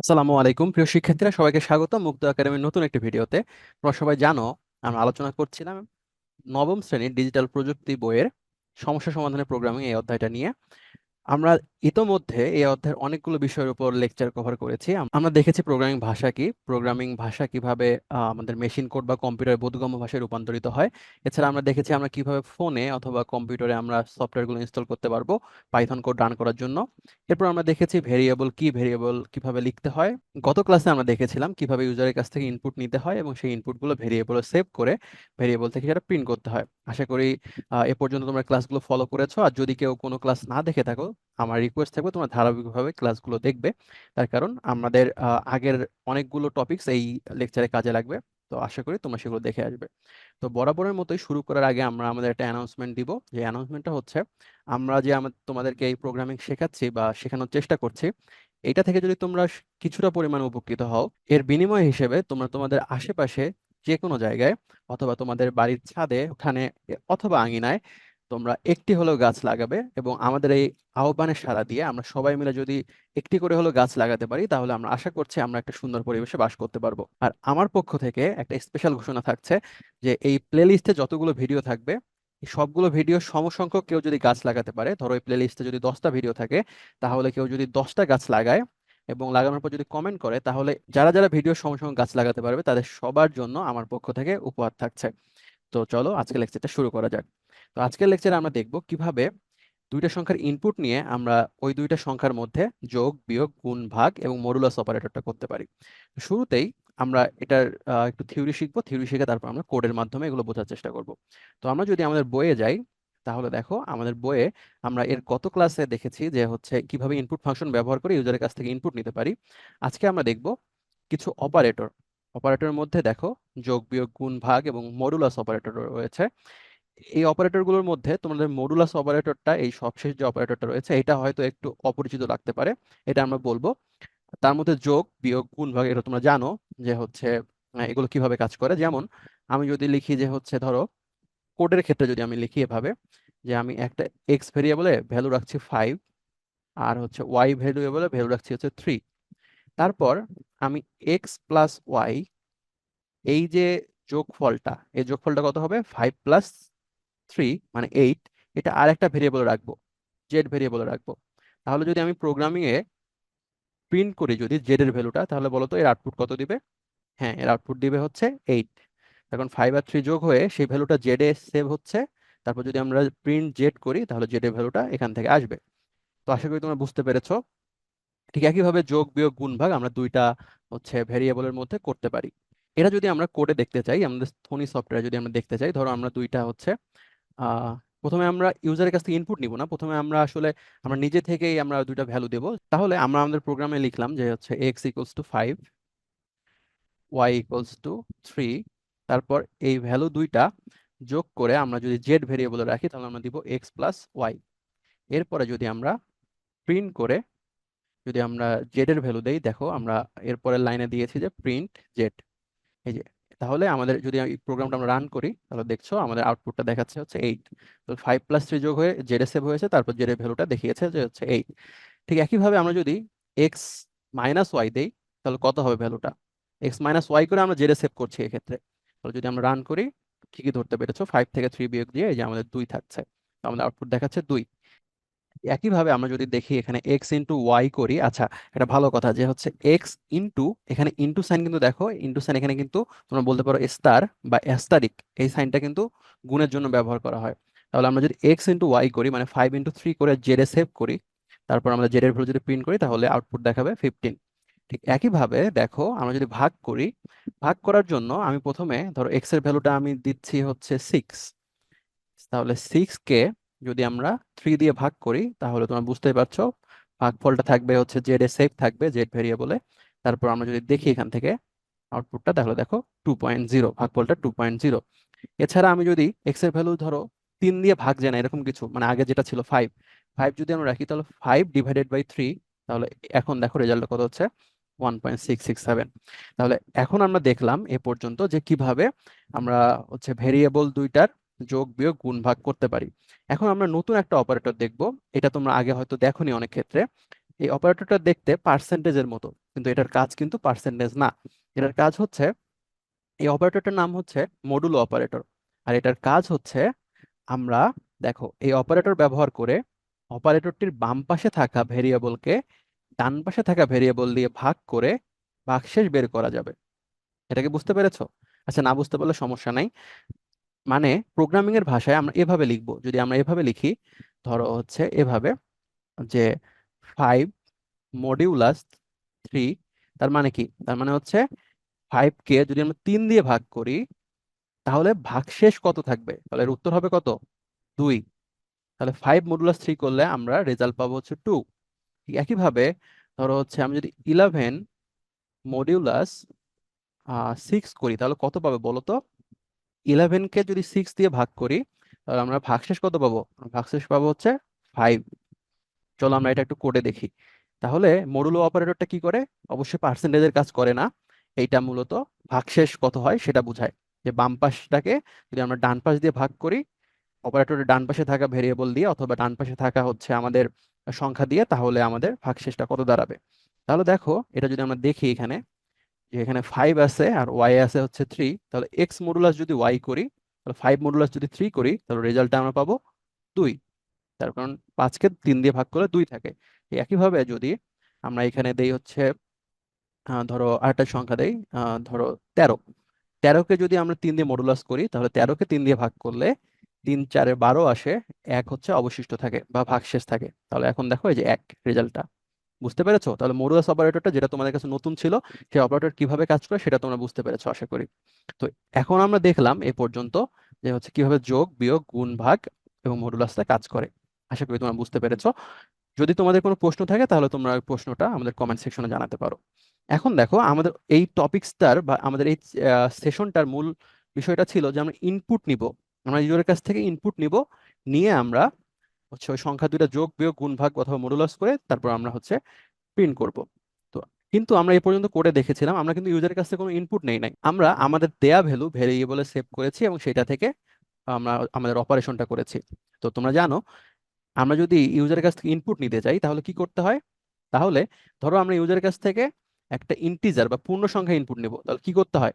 আসসালামু আলাইকুম। প্রিয় শিক্ষার্থীরা, সবাইকে স্বাগত মুক্ত একাডেমির নতুন একটি ভিডিওতে। তোমরা সবাই জানো, আমরা আলোচনা করছিলাম নবম শ্রেণির ডিজিটাল প্রযুক্তি বইয়ের সমস্যা সমাধানের প্রোগ্রামিং এই অধ্যায়টা নিয়ে। আমরা ইতোমধ্যে এই অধ্যায়ের অনেকগুলো বিষয়ের উপর লেকচার কভার করেছি। আমরা দেখেছি প্রোগ্রামিং ভাষা কি প্রোগ্রামিং ভাষা কীভাবে আমাদের মেশিন কোড বা কম্পিউটার বোধগম্য ভাষায় রূপান্তরিত হয়। এছাড়া আমরা দেখেছি আমরা কীভাবে ফোনে অথবা কম্পিউটারে আমরা সফটওয়্যারগুলো ইনস্টল করতে পারব পাইথন কোড রান করার জন্য। এরপর আমরা দেখেছি ভেরিয়েবল কি ভেরিয়েবল কীভাবে লিখতে হয়। গত ক্লাসে আমরা দেখেছিলাম কীভাবে ইউজারের কাছ থেকে ইনপুট নিতে হয় এবং সেই ইনপুটগুলো ভেরিয়েবলে সেভ করে ভেরিয়েবল থেকে সেটা প্রিন্ট করতে হয়। আশা করি এ পর্যন্ত তোমরা ক্লাসগুলো ফলো করেছ। আর যদি কেউ কোনো ক্লাস না দেখে থাকো আমার রিকোয়েস্ট থাকবে, তোমরা ধারাবাহিকভাবে ক্লাসগুলো দেখবে। তার কারণ আমাদের আগের অনেকগুলো টপিকস এই লেকচারে কাজে লাগবে। তো আশা করি তোমরা সেগুলো দেখে আসবে। তো বরাবরের মতোই শুরু করার আগে আমরা আমাদের একটা অ্যানাউন্সমেন্ট দিব। যে অ্যানাউন্সমেন্টটা হচ্ছে, আমরা যে তোমাদেরকে এই প্রোগ্রামিং শেখাচ্ছি বা শেখানোর চেষ্টা করছি, এটা থেকে যদি তোমরা কিছুটা পরিমাণ উপকৃত হও, এর বিনিময় হিসেবে তোমরা তোমাদের আশেপাশে যে কোনো জায়গায় অথবা তোমাদের বাড়ির ছাদে উঠানে অথবা আঙিনায় তোমরা একটি হলেও গাছ লাগাবে এবং আমাদের এই আহ্বানের সাড়া দিয়ে আমরা সবাই মিলে যদি একটি করে হলেও গাছ লাগাতে পারি, তাহলে আমরা আশা করছি আমরা একটা সুন্দর পরিবেশে বাস করতে পারব। আর আমার পক্ষ থেকে একটা স্পেশাল ঘোষণা থাকছে যে, এই প্লেলিস্টে যতগুলো ভিডিও থাকবে সবগুলো ভিডিও সমসংখ্যক কেউ যদি গাছ লাগাতে পারে, ধরো এই প্লেলিস্টে যদি দশটা ভিডিও থাকে, তাহলে কেউ যদি দশটা গাছ লাগায় এবং লাগানোর পর যদি কমেন্ট করে, তাহলে যারা যারা ভিডিও সমসংখ্যক গাছ লাগাতে পারবে, তাদের সবার জন্য আমার পক্ষ থেকে উপহার থাকছে। তো চলো আজকে লেকচারটা শুরু করা যাক। তো আজকের লেকচারে আমরা দেখব কীভাবে দুইটা সংখ্যার ইনপুট নিয়ে আমরা ওই দুইটা সংখ্যার মধ্যে যোগ, বিয়োগ, গুণ, ভাগ এবং মডুলাস অপারেটরটা করতে পারি। শুরুতেই আমরা এটার একটু থিওরি শিখব। থিওরি শিখে তারপর আমরা কোডের মাধ্যমে এগুলো বোঝার চেষ্টা করব। তো আমরা যদি আমাদের বইয়ে যাই, তাহলে দেখো আমাদের বইয়ে আমরা এর গত ক্লাসে দেখেছি যে হচ্ছে কীভাবে ইনপুট ফাংশন ব্যবহার করে ইউজারের কাছ থেকে ইনপুট নিতে পারি। আজকে আমরা দেখব কিছু অপারেটর অপারেটরের মধ্যে দেখো যোগ, বিয়োগ, গুণ, ভাগ এবং মডুলাস অপারেটর রয়েছে। এই অপারেটরগুলোর মধ্যে তোমাদের মডুলাস অপারেটরটা এই সবশেষ যে অপারেটরটা রয়েছে, এটা হয়তো একটু অপরিচিত লাগতে পারে, এটা আমরা বলব। তার মধ্যে যোগ, বিয়োগ, গুণ, ভাগ, এটা তোমরা জানো যে হচ্ছে এগুলো কীভাবে কাজ করে। যেমন, আমি যদি লিখি যে হচ্ছে, ধরো, কোডের ক্ষেত্রে যদি আমি লিখি এভাবে, যে আমি একটা এক্স ভেরিয়েবলে ভ্যালু রাখছি ফাইভ আর হচ্ছে ওয়াই ভেরিয়েবলে ভ্যালু রাখছি হচ্ছে থ্রি তারপর আমি এক্স প্লাস ওয়াই এই যে যোগফলটা, এই যোগফলটা কত হবে? ফাইভ প্লাস থ্রি মানে এইট এটা আর একটা ভেরিয়েবল রাখব জেড ভেরিয়েবল রাখব। তাহলে যদি আমি প্রোগ্রামিং এ প্রিন্ট করি যদি জেড এর ভ্যালুটা তাহলে বলো তো এর আউটপুট কত দিবে? হ্যাঁ এর আউটপুট দিবে হচ্ছে এইট এখন ফাইভ আর থ্রি যোগ হয়ে সেই ভ্যালুটা জেড এ সেভ হচ্ছে, তারপর যদি আমরা প্রিন্ট জেড করি, তাহলে জেড এর ভ্যালুটা এখান থেকে আসবে। তো আশা করি তোমরা বুঝতে পেরেছ। ঠিক একইভাবে যোগ, বিয়োগ গুণ ভাগ আমরা দুইটা হচ্ছে ভেরিয়েবলের মধ্যে করতে পারি। এটা যদি আমরা কোডে দেখতে চাই, আমাদের ফোনি সফটওয়্যার যদি আমরা দেখতে চাই, ধরো আমরা দুইটা হচ্ছে প্রথমে আমরা ইউজারের কাছ থেকে ইনপুট নিব না। প্রথমে আমরা আসলে আমরা নিজে থেকেই আমরা দুইটা ভ্যালু দেব। তাহলে আমরা আমাদের প্রোগ্রামে লিখলাম যে হচ্ছে x equals to five y equals to three তারপর এই ভ্যালু দুইটা যোগ করে আমরা যদি জেড ভেরিয়েবলে রাখি, তাহলে আমরা দিব এক্স প্লাস ওয়াই এরপরে যদি আমরা প্রিন্ট করে যদি আমরা জেড এর ভ্যালু দেই, দেখো আমরা এরপরের লাইনে দিয়েছি যে প্রিন্ট জেড এই যে তাহলে আমাদের যদি এই প্রোগ্রামটা আমরা রান করি, তাহলে দেখছ আমাদের আউটপুটটা দেখাচ্ছে হচ্ছে এইট তো ফাইভ প্লাস থ্রি যোগ হয়ে জেড সেভ হয়েছে, তারপর জেড ভ্যালুটা দেখিয়েছে যে হচ্ছে এইট ঠিক একইভাবে আমরা যদি এক্স মাইনাস ওয়াই দেই, তাহলে কত হবে ভ্যালুটা এক্স মাইনাস ওয়াই করে আমরা জেড সেভ করছি এক্ষেত্রে। তাহলে যদি আমরা রান করি, ঠিকই ধরতে পেরেছ ফাইভ থেকে থ্রি বিয়োগ দিয়ে এই যে আমাদের দুই থাকছে। আমাদের আউটপুট দেখাচ্ছে দুই। একইভাবে আমরা যদি দেখি এখানে এক্স ইন্টু ওয়াই করি আচ্ছা এটা ভালো কথা যে হচ্ছে এক্স ইন্টু এখানে ইন্টু সাইন কিন্তু দেখো ইন্টু সাইন এখানে কিন্তু তোমরা বলতে পারো স্টার বা অ্যাস্টারিক এই সাইনটা কিন্তু গুণের জন্য ব্যবহার করা হয়। তাহলে আমরা যদি এক্স ইন্টু ওয়াই করি মানে ফাইভ ইন্টু থ্রি করে জেডে সেভ করি, তারপর আমরা জেডের ভ্যালু যদি প্রিন্ট করি, তাহলে আউটপুট দেখাবে ফিফটিন ঠিক একইভাবে দেখো, আমরা যদি ভাগ করি, ভাগ করার জন্য আমি প্রথমে ধরো এক্সের ভ্যালুটা আমি দিচ্ছি হচ্ছে সিক্স তাহলে সিক্স কে যদি আমরা থ্রি দিয়ে ভাগ করি, তাহলে তোমরা বুঝতেই পারছ, ভাগফলটা থাকবে হচ্ছে জেড এ সেফ থাকবে জেড ভেরিয়েবলে তারপর আমরা যদি দেখি এখান থেকে আউটপুটটা তাহলে দেখো টু পয়েন্ট জিরো ভাগফলটা টু পয়েন্ট জিরো এছাড়া আমি যদি এক্সের ভ্যালু ধরো তিন দিয়ে ভাগ যায় না এরকম কিছু মানে আগে যেটা ছিল ফাইভ ফাইভ যদি আমরা রাখি, তাহলে ফাইভ ডিভাইডেড বাই থ্রি তাহলে এখন দেখো রেজাল্ট কত হচ্ছে? One point six six seven তাহলে এখন আমরা দেখলাম এ পর্যন্ত যে কীভাবে আমরা হচ্ছে ভেরিয়েবল দুইটার যোগ, বিয়োগ, গুণ, ভাগ করতে পারি। এখন আমরা নতুন একটা অপারেটর দেখব। এটা তোমরা আগে হয়তো দেখোনি অনেক ক্ষেত্রে। এই অপারেটরটা দেখতে পার্সেন্টেজের মতো, কিন্তু এটার কাজ কিন্তু পার্সেন্টেজ না। এটার কাজ হচ্ছে, এই অপারেটরটার নাম হচ্ছে মডুলো অপারেটর আর এটার কাজ হচ্ছে, আমরা দেখো, এই অপারেটর ব্যবহার করে অপারেটরটির বাম পাশে থাকা ভেরিয়েবলকে ডান পাশে থাকা ভেরিয়েবল দিয়ে ভাগ করে ভাগশেষ বের করা যাবে। এটাকে বুঝতে পেরেছ? আচ্ছা না বুঝতে পারলে সমস্যা নাই। মানে প্রোগ্রামিং এর ভাষায় আমরা এভাবে লিখব। যদি আমরা এভাবে লিখি, ধরো হচ্ছে এভাবে যে ফাইভ মডিউলাস থ্রি তার মানে কি? তার মানে হচ্ছে ফাইভ কে যদি আমরা তিন দিয়ে ভাগ করি, তাহলে ভাগশেষ কত থাকবে? তাহলে এর উত্তর হবে কত? দুই। তাহলে ফাইভ মডুলাস থ্রি করলে আমরা রেজাল্ট পাবো হচ্ছে টু একইভাবে ধরো হচ্ছে আমি যদি ইলেভেন মডিউলাস সিক্স করি, তাহলে কত পাবে বলো তো? ইলেভেনকে যদি সিক্স দিয়ে ভাগ করি, তাহলে আমরা ভাগশেষ কত পাবো? ভাগশেষ পাবো হচ্ছে ফাইভ চলো আমরা এটা একটু কোডে দেখি। তাহলে মডুলো অপারেটরটা কি করে? অবশ্যই পার্সেন্টেজের কাজ করে না। এইটা মূলত ভাগশেষ কত হয় সেটা বোঝায়। যে বাম পাশটাকে যদি আমরা ডান পাশ দিয়ে ভাগ করি অপারেটরের ডান পাশে থাকা ভেরিয়েবল দিয়ে অথবা ডান পাশে থাকা হচ্ছে আমাদের সংখ্যা দিয়ে, তাহলে আমাদের ভাগশেষটা কত দাঁড়াবে? তাহলে দেখো, এটা যদি আমরা দেখি এখানে এখানে ফাইভ আছে আর ওয়াই আছে হচ্ছে থ্রি তাহলে এক্স মডুলাস যদি ওয়াই করি, তাহলে ফাইভ মডুলাস যদি থ্রি করি, তাহলে রেজাল্টটা আমরা পাবো দুই। তার কারণ পাঁচকে তিন দিয়ে ভাগ করলে দুই থাকে। একইভাবে যদি আমরা এখানে দেই হচ্ছে ধরো আরেকটা সংখ্যা দেই ধরো তেরো। তেরোকে যদি আমরা তিন দিয়ে মডুলাস করি, তাহলে তেরোকে তিন দিয়ে ভাগ করলে তিন চারে বারো আসে, এক হচ্ছে অবশিষ্ট থাকে বা ভাগশেষ থাকে। তাহলে এখন দেখো এই যে এক রেজাল্টটা বুঝতে পেরেছ? তাহলে মডুলাস অপারেটরটা যেটা তোমাদের কাছে নতুন ছিল সেই অপারেটর কীভাবে কাজ করে সেটা তোমরা বুঝতে পেরেছ, আশা করি। তো এখন আমরা দেখলাম এ পর্যন্ত যে হচ্ছে কীভাবে যোগ, বিয়োগ, গুণ, ভাগ এবং মডুলাসটা কাজ করে। আশা করি তোমরা বুঝতে পেরেছ। যদি তোমাদের কোনো প্রশ্ন থাকে তাহলে তোমরা ওই প্রশ্নটা আমাদের কমেন্ট সেকশনে জানাতে পারো। এখন দেখো আমাদের এই টপিকসটার বা আমাদের এই সেশনটার মূল বিষয়টা ছিল যে আমরা ইনপুট নিব। আমরা ইউজারের কাছ থেকে ইনপুট নিব। নিয়ে আমরা হচ্ছে ওই সংখ্যা দুইটা যোগ, বিয়োগ, গুণ, ভাগ অথবা মডুলাস করে তারপর আমরা হচ্ছে প্রিন্ট করব। তো কিন্তু আমরা এই পর্যন্ত করে দেখেছিলাম, আমরা কিন্তু ইউজারের কাছ থেকে কোনো ইনপুট নেই নাই। আমরা আমাদের দেয়া ভ্যালু ভেরিয়েবলে সেভ করেছি এবং সেটা থেকে আমরা আমাদের অপারেশনটা করেছি। তো তোমরা জানো, আমরা যদি ইউজারের কাছ থেকে ইনপুট নিতে চাই, তাহলে কি করতে হয়? তাহলে ধরো আমরা ইউজারের কাছ থেকে একটা ইন্টিজার বা পূর্ণ সংখ্যা ইনপুট নেব, তাহলে কি করতে হয়?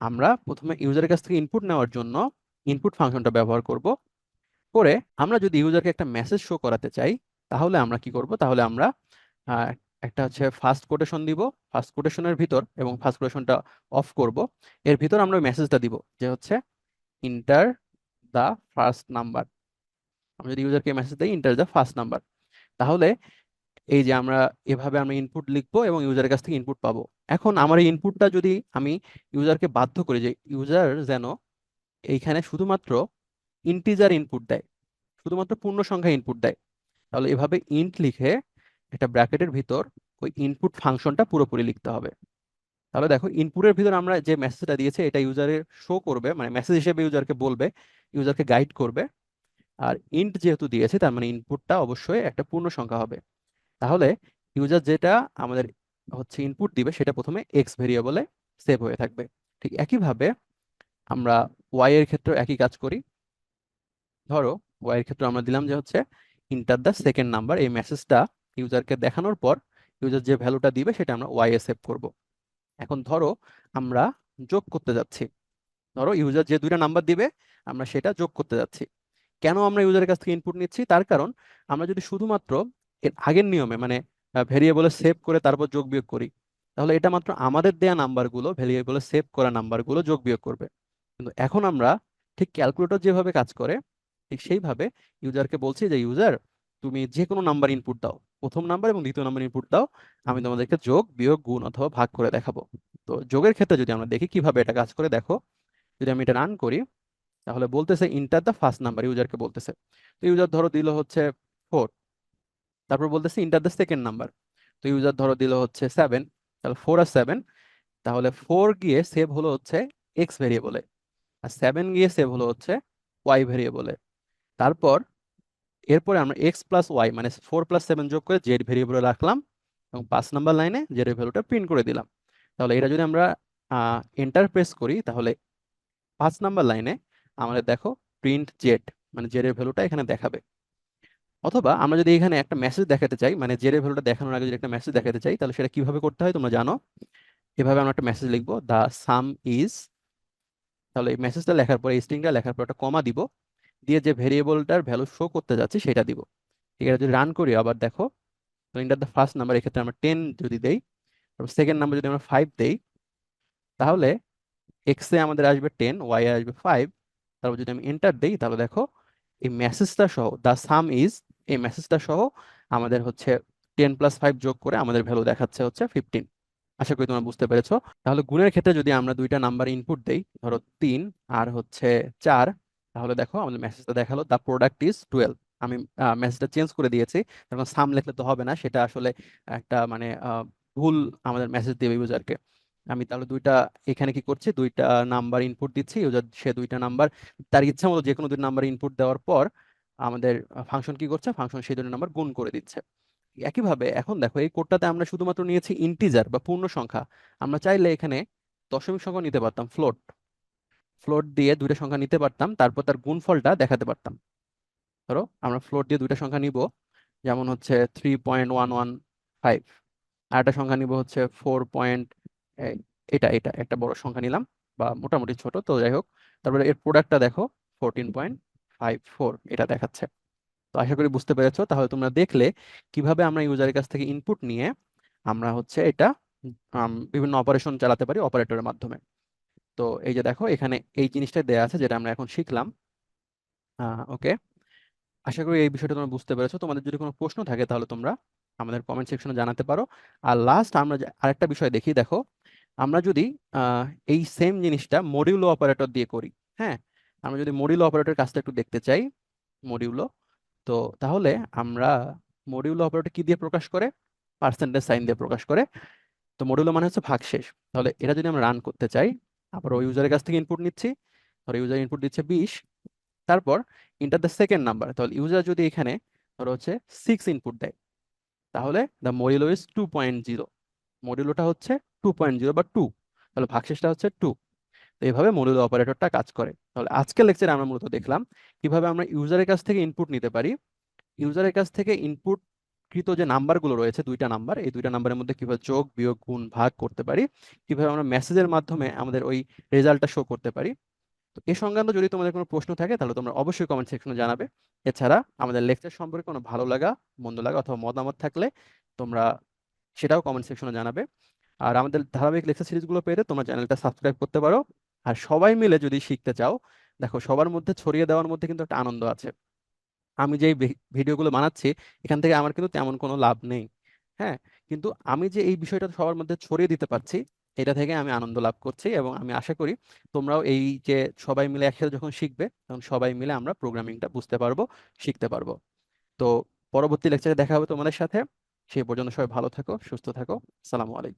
আমরা প্রথমে ইউজারের কাছ থেকে ইনপুট নেওয়ার জন্য ইনপুট ফাংশনটা ব্যবহার করব। করে আমরা যদি ইউজারকে একটা মেসেজ শো করাতে চাই, তাহলে আমরা কি করব? তাহলে আমরা একটা হচ্ছে ফার্স্ট কোটেশন দিব। ফার্স্ট কোটেশনের ভিতর এবং ফার্স্ট কোটেশনটা অফ করব। এর ভিতর আমরা মেসেজটা দিব যে হচ্ছে ইন্টার দ্য ফার্স্ট নাম্বার আমরা যদি ইউজারকে মেসেজ দিই ইন্টার দ্য ফার্স্ট নাম্বার তাহলে এই যে আমরা, এভাবে আমরা ইনপুট লিখব এবং ইউজারের কাছ থেকে ইনপুট পাবো। এখন আমার এই ইনপুটটা যদি আমি ইউজারকে বাধ্য করি যে ইউজার যেন এইখানে শুধুমাত্র ইন্টিজার ইনপুট দেয়, শুধুমাত্র পূর্ণ সংখ্যা ইনপুট দেয়। তাহলে এভাবে ইন্ট লিখে একটা ব্র্যাকেটের ভিতর ওই ইনপুট ফাংশনটা পুরোপুরি লিখতে হবে। তাহলে দেখো ইনপুটের ভিতর আমরা যে মেসেজটা দিয়েছি, এটা ইউজারের শো করবে মানে মেসেজ হিসেবে ইউজারকে বলবে ইউজারকে গাইড করবে। আর ইন্ট যেহেতু দিয়েছে, তার মানে ইনপুটটা অবশ্যই একটা পূর্ণ সংখ্যা হবে। তাহলে ইউজার যেটা আমাদের হচ্ছে ইনপুট দিবে, সেটা প্রথমে এক্স ভেরিয়েবলে সেভ হয়ে থাকবে। ঠিক একইভাবে আমরা ওয়াই এর ক্ষেত্রে একই কাজ করি। ধরো ওয়াই এর ক্ষেত্রে আমরা দিলাম যে হচ্ছে ইন্টার দ্য সেকেন্ড নাম্বার এই মেসেজটা ইউজারকে দেখানোর পর ইউজার যে ভ্যালুটা দিবে সেটা আমরা ওয়াই এ সেভ করব। এখন ধরো, আমরা যোগ করতে যাচ্ছি। ধরো ইউজার যে দুইটা নাম্বার দিবে, আমরা সেটা যোগ করতে যাচ্ছি। কেন আমরা ইউজারের কাছ থেকে ইনপুট নিচ্ছি? তার কারণ, আমরা যদি শুধুমাত্র এর আগের নিয়মে মানে ভেরিয়েবলে সেভ করে তারপর যোগ বিয়োগ করি, তাহলে এটা মাত্র আমাদের দেয়া নাম্বারগুলো ভেরিয়েবলে সেভ করা নাম্বারগুলো যোগ বিয়োগ করবে। কিন্তু এখন আমরা ঠিক ক্যালকুলেটর যেভাবে কাজ করে ঠিক সেইভাবে ইউজারকে বলছি যে, ইউজার, তুমি যে কোনো নাম্বার ইনপুট দাও। প্রথম নাম্বার এবং দ্বিতীয় নাম্বার ইনপুট দাও। আমি তোমাদেরকে যোগ, বিয়োগ, গুণ অথবা ভাগ করে দেখাবো। তো যোগের ক্ষেত্রে যদি আমরা দেখি কীভাবে এটা কাজ করে, দেখো, যদি আমি এটা রান করি, তাহলে বলতেছে ইন্টার দ্য ফার্স্ট নাম্বার ইউজারকে বলতেছে। তো ইউজার ধরো দিল হচ্ছে ফোর তারপর বলতেছে ইন্টার দ্য সেকেন্ড নাম্বার তো ইউজার ধরো দিল হচ্ছে সেভেন তাহলে ফোর আর সেভেন তাহলে ফোর গিয়ে সেভ হলো হচ্ছে এক্স ভেরিয়েবলে আর সেভেন গিয়ে সেভ হলো হচ্ছে ওয়াই ভেরিয়েবলে তারপর এরপরে আমরা এক্স প্লাস ওয়াই মানে ফোর প্লাস সেভেন যোগ করে জেড ভেরিয়েবলে রাখলাম এবং পাঁচ নাম্বার লাইনে জেড ভ্যালুটা প্রিন্ট করে দিলাম। তাহলে এটা যদি আমরা এন্টার প্রেস করি, তাহলে পাঁচ নাম্বার লাইনে আমাদের দেখো প্রিন্ট জেড মানে জেডের ভ্যালুটা এখানে দেখাবে। অথবা আমরা যদি এখানে একটা মেসেজ দেখাতে চাই মানে জেরে ভ্যালুটা দেখানোর আগে যদি একটা মেসেজ দেখাতে চাই, তাহলে সেটা কীভাবে করতে হয় তোমরা জানো? এভাবে আমরা একটা মেসেজ লিখব দা সাম ইজ তাহলে এই মেসেজটা লেখার পরে স্ট্রিংটা লেখার পর একটা কমা দিব। দিয়ে যে ভেরিয়েবলটার ভ্যালু শো করতে যাচ্ছি সেটা দিব। ঠিক আছে, যদি রান করি, আবার দেখো ইন্টার দ্য ফার্স্ট নাম্বার এক্ষেত্রে আমরা টেন যদি দেই, তারপর সেকেন্ড নাম্বার যদি আমরা ফাইভ দেই, তাহলে এক্স আমাদের আসবে টেন ওয়াই আসবে ফাইভ তারপর যদি আমি এন্টার দেই, তাহলে দেখো, এই মেসেজটা সহ দ্য সাম ইজ এই মেসেজটা সহ আমাদের হচ্ছে টেন প্লাস ফাইভ যোগ করে আমাদের ভ্যালু দেখাচ্ছে হচ্ছে ফিফটিন আশা করি তোমরা বুঝতে পেরেছ। তাহলে গুণের ক্ষেত্রে যদি আমরা দুইটা নাম্বার ইনপুট দেই, ধরো তিন, আর হচ্ছে চার তাহলে দেখো আমাদের মেসেজটা দেখাল দ্য প্রোডাক্ট ইজ টুয়েলভ আমি মেসেজটা চেঞ্জ করে দিয়েছি কারণ সাম লিখলে তো হবে না, সেটা আসলে একটা মানে ভুল আমাদের মেসেজ দেবে ইউজারকে আমি তাহলে দুইটা, এখানে কি করছি? দুইটা নাম্বার ইনপুট দিচ্ছি ইউজার সে দুইটা নাম্বার তার ইচ্ছা মতো যে কোনো দুই নাম্বার ইনপুট দেওয়ার পর আমাদের ফাংশন কি করছে? ফাংশন সেই দুটো নাম্বার গুণ করে দিচ্ছে। একইভাবে এখন দেখো, এই কোডটাতে আমরা শুধুমাত্র নিয়েছি ইন্টিজার বা পূর্ণ সংখ্যা আমরা চাইলে এখানে দশমিক সংখ্যা নিতে পারতাম ফ্লোট ফ্লোট দিয়ে দুইটা সংখ্যা নিতে পারতাম, তারপর তার গুণফলটা দেখাতে পারতাম। ধরো, আমরা ফ্লোট দিয়ে দুইটা সংখ্যা নিব, যেমন হচ্ছে three point one one five আর একটা সংখ্যা নিব হচ্ছে ফোর পয়েন্ট এটা এটা, একটা বড় সংখ্যা নিলাম, বা মোটামুটি ছোট, তো যাই হোক। তারপরে এর প্রোডাক্টটা দেখো ফোরটিন পয়েন্ট ফাইভ ফোর এটা দেখাচ্ছে। তো আশা করি বুঝতে পেরেছ, তাহলে তোমরা দেখলে কীভাবে আমরা ইউজারের কাছ থেকে ইনপুট নিয়ে আমরা হচ্ছে এটা বিভিন্ন অপারেশন চালাতে পারি অপারেটরের মাধ্যমে। তো এই যে দেখো, এখানে এই জিনিসটা দেয়া আছে যেটা আমরা এখন শিখলাম। ওকে? আশা করি এই বিষয়টা তোমরা বুঝতে পেরেছ। তোমাদের যদি কোনো প্রশ্ন থাকে তাহলে তোমরা আমাদের কমেন্ট সেকশনে জানাতে পারো। আর লাস্ট আমরা আরেকটা বিষয় দেখি, দেখো, আমরা যদি এই সেম জিনিসটা মডিউলো অপারেটর দিয়ে করি হ্যাঁ? আমরা যদি মডিউলো অপারেটর কাজটা একটু দেখতে চাই মডিউলো তো তাহলে আমরা মডিউলো অপারেটর কি দিয়ে প্রকাশ করে? পার্সেন্টেজ সাইন দিয়ে প্রকাশ করে। তো মডিউলো মানে হচ্ছে ভাগশেষ। তাহলে এটা যদি আমরা রান করতে চাই আবার ওই ইউজারের কাছ থেকে ইনপুট নিচ্ছি। ধরো ইউজার ইনপুট দিচ্ছে বিশ। তারপর ইন্টার দ্য সেকেন্ড নাম্বার তাহলে ইউজার যদি এখানে ধরো হচ্ছে সিক্স ইনপুট দেয় তাহলে the modulo is two point zero মডিউলোটা হচ্ছে টু পয়েন্ট জিরো বা টু তাহলে ভাগশেষটা হচ্ছে টু তো এইভাবে মডিউলো অপারেটরটা কাজ করে। তাহলে আজকের লেকচারে আমরা মূলত দেখলাম কীভাবে আমরা ইউজারের কাছ থেকে ইনপুট নিতে পারি। ইউজারের কাছ থেকে ইনপুট কৃত যে নাম্বারগুলো রয়েছে, দুইটা নাম্বার, এই দুইটা নাম্বারের মধ্যে কীভাবে যোগ, বিয়োগ, গুণ, ভাগ করতে পারি, কীভাবে আমরা মেসেজের মাধ্যমে আমাদের ওই রেজাল্টটা শো করতে পারি। তো এ সংক্রান্ত যদি তোমাদের কোনো প্রশ্ন থাকে, তাহলে তোমরা অবশ্যই কমেন্ট সেকশনে জানাবে। এছাড়া আমাদের লেকচার সম্পর্কে কোনো ভালো লাগা, মন্দ লাগা অথবা মতামত থাকলে তোমরা সেটাও কমেন্ট সেকশনে জানাবে। আর আমাদের ধারাবাহিক লেকচার সিরিজগুলো পেতে তোমরা চ্যানেলটা সাবস্ক্রাইব করতে পারো। আর সবাই মিলে যদি শিখতে চাও, দেখো সবার মধ্যে ছড়িয়ে দেওয়ার মধ্যে কিন্তু একটা আনন্দ আছে। আমি যে ভিডিওগুলো বানাচ্ছি, এখান থেকে আমার কিন্তু তেমন কোনো লাভ নেই। হ্যাঁ? কিন্তু আমি যে এই বিষয়টা সবার মধ্যে ছড়িয়ে দিতে পারছি, এটা থেকে আমি আনন্দ লাভ করছি এবং আমি আশা করি তোমরাও এই যে সবাই মিলে একসাথে যখন শিখবে, তখন সবাই মিলে আমরা প্রোগ্রামিংটা বুঝতে পারব, শিখতে পারব। তো পরবর্তী লেকচারে দেখা হবে তোমাদের সাথে। সেই পর্যন্ত সবাই ভালো থাকো, সুস্থ থাকো। আসসালামু আলাইকুম।